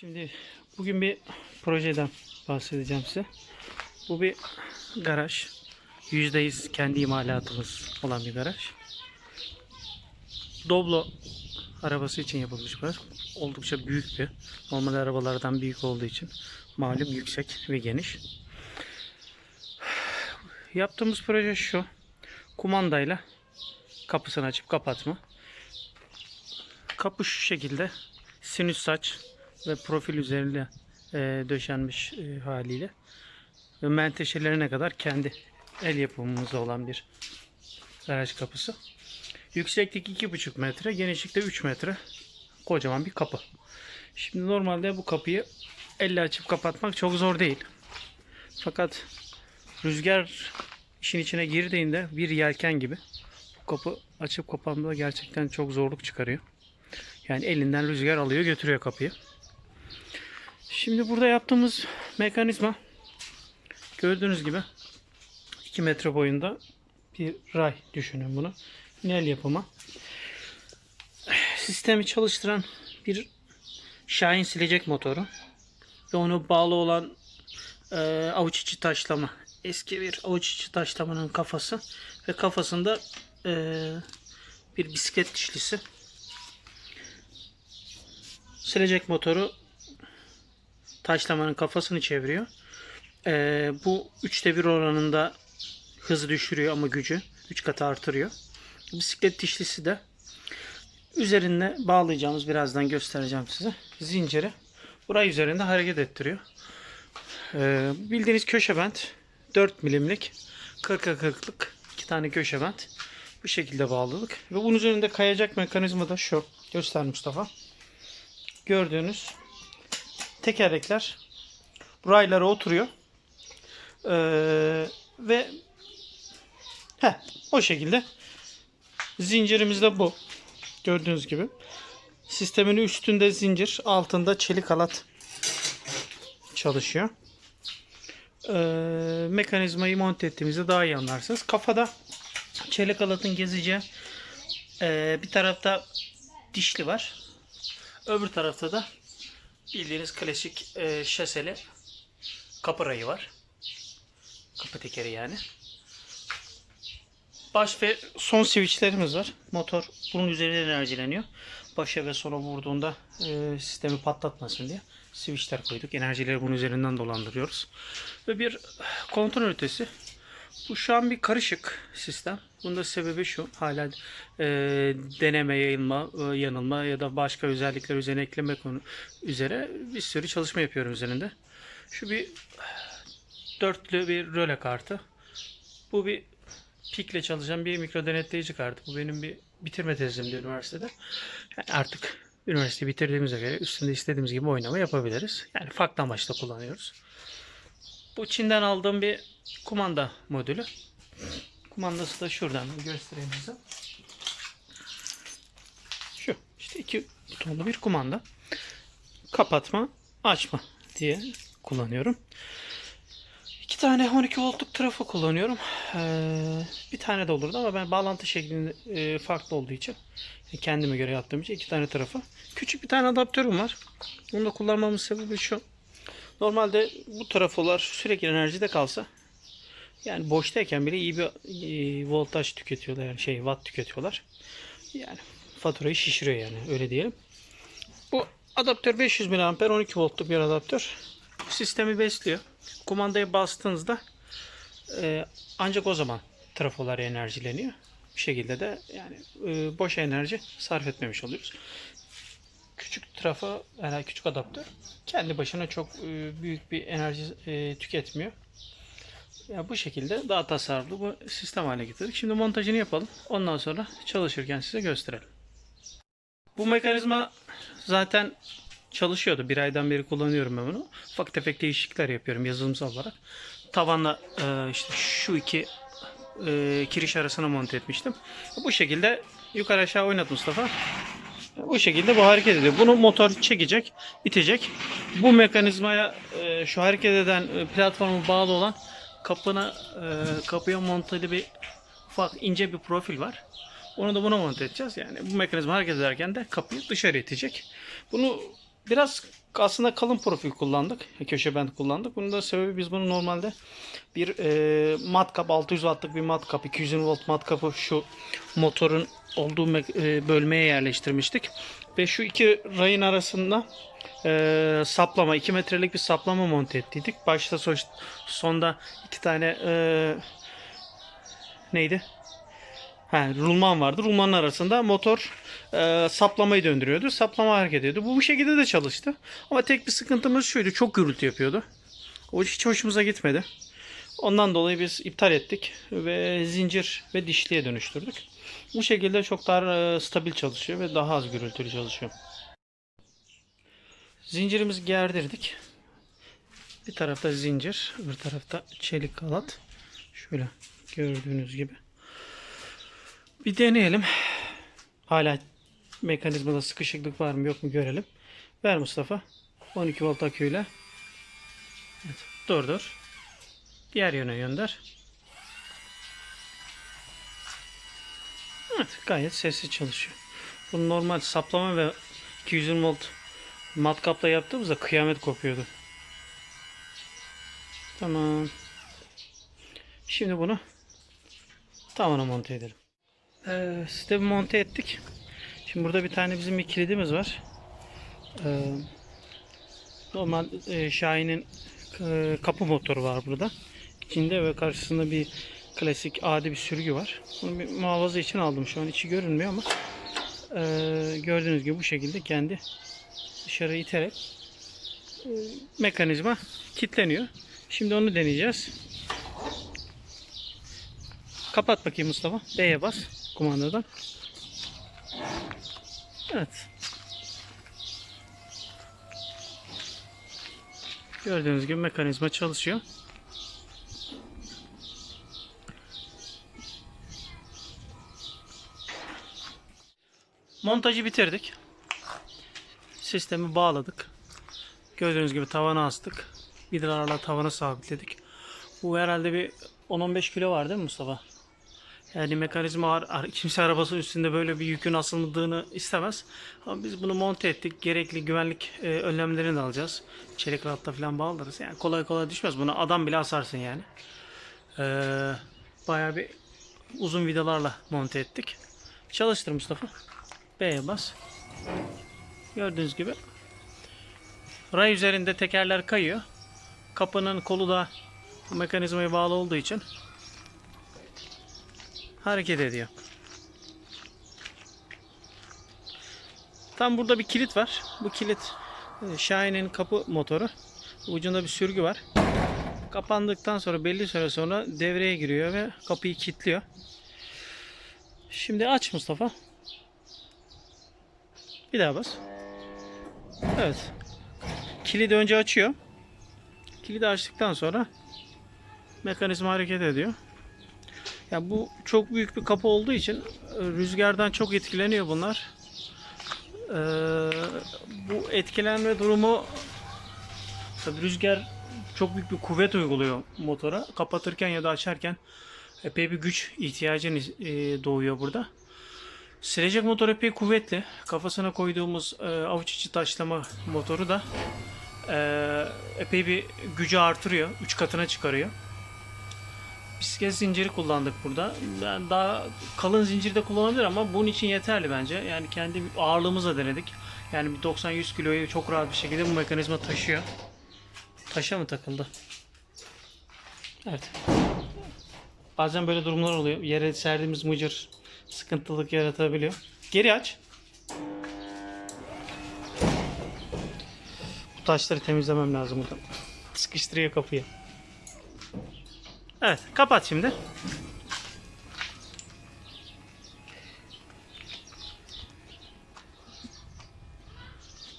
Şimdi bugün bir projeden bahsedeceğim size. Bu bir garaj. %100 kendi imalatımız olan bir garaj. Doblo arabası için yapılmış garaj. Oldukça büyük bir. Normal arabalardan büyük olduğu için malum yüksek ve geniş. Yaptığımız proje şu. Kumandayla kapısını açıp kapatma. Kapı şu şekilde sinüs saç ve profil üzerinde e, döşenmiş e, haliyle ve menteşelerine kadar kendi el yapımımızda olan bir garaj kapısı. Yükseklik 2,5 metre, genişlikte 3 metre. Kocaman bir kapı. Şimdi normalde bu kapıyı elle açıp kapatmak çok zor değil. Fakat rüzgar işin içine girdiğinde bir yelken gibi bu kapı açıp kapanmada gerçekten çok zorluk çıkarıyor. Yani elinden rüzgar alıyor götürüyor kapıyı. Şimdi burada yaptığımız mekanizma gördüğünüz gibi 2 metre boyunda bir ray düşünün bunu. Nel yapımı. Sistemi çalıştıran bir Şahin silecek motoru ve ona bağlı olan e, avuç içi taşlama. Eski bir avuç içi taşlamanın kafası ve kafasında e, bir bisiklet dişlisi. Silecek motoru taşlamanın kafasını çeviriyor. Ee, bu üçte bir oranında hızı düşürüyor ama gücü 3 katı artırıyor. Bisiklet dişlisi de üzerine bağlayacağımız birazdan göstereceğim size. Zinciri burayı üzerinde hareket ettiriyor. Ee, bildiğiniz köşe bent 4 milimlik 40'a 40'lık iki tane köşe bent bu şekilde bağladık. Ve bunun üzerinde kayacak mekanizma da şu. Göster Mustafa. Gördüğünüz tekerlekler raylara oturuyor. Ee, ve heh, o şekilde zincirimiz de bu. Gördüğünüz gibi. Sistemin üstünde zincir, altında çelik halat çalışıyor. Ee, mekanizmayı monte ettiğimizde daha iyi anlarsınız. Kafada çelik halatın gezeceği ee, bir tarafta dişli var. Öbür tarafta da bildiğiniz klasik e, şaseli kapı rayı var. Kapı tekeri yani. Baş ve son switchlerimiz var. Motor bunun üzerinde enerjileniyor. Başa ve sona vurduğunda e, sistemi patlatmasın diye switchler koyduk. Enerjileri bunun üzerinden dolandırıyoruz. Ve bir kontrol ötesi. Bu şu an bir karışık sistem. Bunun da sebebi şu. Hala e, deneme, yayılma, e, yanılma ya da başka özellikler üzerine ekleme konu üzere bir sürü çalışma yapıyorum üzerinde. Şu bir dörtlü bir röle kartı. Bu bir pikle çalışan bir mikro denetleyici kartı. Bu benim bir bitirme tezimdi üniversitede. Yani artık üniversiteyi bitirdiğimize göre üstünde istediğimiz gibi oynama yapabiliriz. Yani farklı amaçla kullanıyoruz. Bu Çin'den aldığım bir kumanda modülü. Kumandası da şuradan göstereyim size. Şu işte iki butonlu bir kumanda. Kapatma, açma diye kullanıyorum. İki tane 12 voltluk trafo kullanıyorum. Ee, bir tane de olurdu ama ben bağlantı şeklinde e, farklı olduğu için kendime göre yaptığım için iki tane trafo. Küçük bir tane adaptörüm var. Onu da kullanmamın sebebi şu. Normalde bu trafolar sürekli enerjide kalsa yani boştayken bile iyi bir voltaj tüketiyorlar yani şey watt tüketiyorlar. Yani faturayı şişiriyor yani öyle diyelim. Bu adaptör 500 mAh 12 voltluk bir adaptör. Sistemi besliyor. Kumandaya bastığınızda e, ancak o zaman trafolar enerjileniyor. Bir şekilde de yani e, boş enerji sarf etmemiş oluyoruz. Küçük trafo yani küçük adaptör kendi başına çok e, büyük bir enerji e, tüketmiyor. Ya bu şekilde daha tasarruflu bu sistem haline getirdik. Şimdi montajını yapalım. Ondan sonra çalışırken size gösterelim. Bu mekanizma zaten çalışıyordu. Bir aydan beri kullanıyorum ben bunu. Ufak tefek değişiklikler yapıyorum yazılımsal olarak. Tavanla e, işte şu iki e, kiriş arasına monte etmiştim. Bu şekilde yukarı aşağı oynat Mustafa. Bu şekilde bu hareket ediyor. Bunu motor çekecek, itecek. Bu mekanizmaya e, şu hareket eden e, platforma bağlı olan kapına e, kapıya monteli bir ufak ince bir profil var. Onu da buna monte edeceğiz. Yani bu mekanizma hareket ederken de kapıyı dışarı itecek. Bunu Biraz aslında kalın profil kullandık. Köşe bent kullandık. Bunun da sebebi biz bunu normalde bir e, matkap 600 wattlık bir matkap 220 volt matkapı şu motorun olduğu e, bölmeye yerleştirmiştik. Ve şu iki rayın arasında e, saplama 2 metrelik bir saplama monte ettiydik. Başta so- sonda iki tane e, neydi? Ha, rulman vardı. Rulmanın arasında motor e, saplamayı döndürüyordu. Saplama hareket ediyordu. Bu bu şekilde de çalıştı. Ama tek bir sıkıntımız şuydu. Çok gürültü yapıyordu. O hiç hoşumuza gitmedi. Ondan dolayı biz iptal ettik ve zincir ve dişliye dönüştürdük. Bu şekilde çok daha e, stabil çalışıyor ve daha az gürültülü çalışıyor. Zincirimizi gerdirdik. Bir tarafta zincir, bir tarafta çelik halat. Şöyle gördüğünüz gibi. Bir deneyelim. Hala mekanizmada sıkışıklık var mı yok mu görelim. Ver Mustafa. 12 volt aküyle. Evet, durdur. Diğer yöne gönder. Evet gayet sessiz çalışıyor. Bu normal saplama ve 220 volt matkapla yaptığımızda kıyamet kopuyordu. Tamam. Şimdi bunu tavana monte edelim. Ee, sistemi monte ettik. Şimdi burada bir tane bizim bir kilidimiz var. Ee, normal e, Şahin'in e, kapı motoru var burada. İçinde ve karşısında bir klasik adi bir sürgü var. Bunu bir muhafaza için aldım. Şu an içi görünmüyor ama e, gördüğünüz gibi bu şekilde kendi dışarı iterek e, mekanizma kilitleniyor. Şimdi onu deneyeceğiz. Kapat bakayım Mustafa. B'ye bas kumandadan. Evet. Gördüğünüz gibi mekanizma çalışıyor. Montajı bitirdik. Sistemi bağladık. Gördüğünüz gibi tavana astık. Vidalarla tavana sabitledik. Bu herhalde bir 10-15 kilo var değil mi Mustafa? Yani mekanizma ar- kimse arabası üstünde böyle bir yükün asıldığını istemez. Ama biz bunu monte ettik. Gerekli güvenlik e, önlemlerini de alacağız. Çelik rahatla falan bağlarız. Yani kolay kolay düşmez. Buna adam bile asarsın yani. Ee, bayağı bir uzun vidalarla monte ettik. Çalıştır Mustafa. B'ye bas. Gördüğünüz gibi ray üzerinde tekerler kayıyor. Kapının kolu da mekanizmaya bağlı olduğu için hareket ediyor. Tam burada bir kilit var. Bu kilit e, Shine'in kapı motoru. Ucunda bir sürgü var. Kapandıktan sonra belli süre sonra devreye giriyor ve kapıyı kilitliyor. Şimdi aç Mustafa. Bir daha bas. Evet. Kilidi önce açıyor. Kilidi açtıktan sonra mekanizma hareket ediyor. Ya bu çok büyük bir kapı olduğu için e, rüzgardan çok etkileniyor bunlar. Ee, bu etkilenme durumu tabii rüzgar çok büyük bir kuvvet uyguluyor motora. Kapatırken ya da açarken epey bir güç ihtiyacı e, doğuyor burada. Silecek motor epey kuvvetli. Kafasına koyduğumuz e, avuç içi taşlama motoru da e, epey bir gücü artırıyor. 3 katına çıkarıyor. Bisiklet zinciri kullandık burada. Ben daha kalın zincir de kullanabilir ama bunun için yeterli bence. Yani kendi ağırlığımızla denedik. Yani bir 90-100 kiloyu çok rahat bir şekilde bu mekanizma taşıyor. Taşa mı takıldı? Evet. Bazen böyle durumlar oluyor. Yere serdiğimiz mıcır sıkıntılık yaratabiliyor. Geri aç. Bu taşları temizlemem lazım burada. Sıkıştırıyor kapıyı. Evet, kapat şimdi.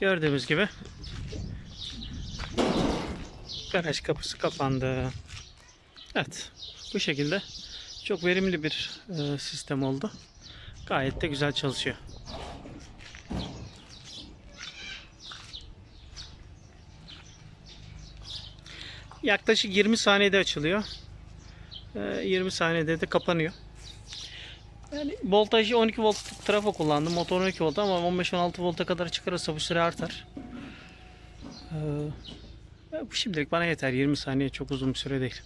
Gördüğümüz gibi garaj kapısı kapandı. Evet, bu şekilde çok verimli bir e, sistem oldu. Gayet de güzel çalışıyor. Yaklaşık 20 saniyede açılıyor. E, 20 saniyede de kapanıyor. Yani voltajı 12 volt trafo kullandım. Motor 12 volt ama 15-16 volta kadar çıkarırsa bu süre artar. Bu şimdilik bana yeter. 20 saniye çok uzun bir süre değil.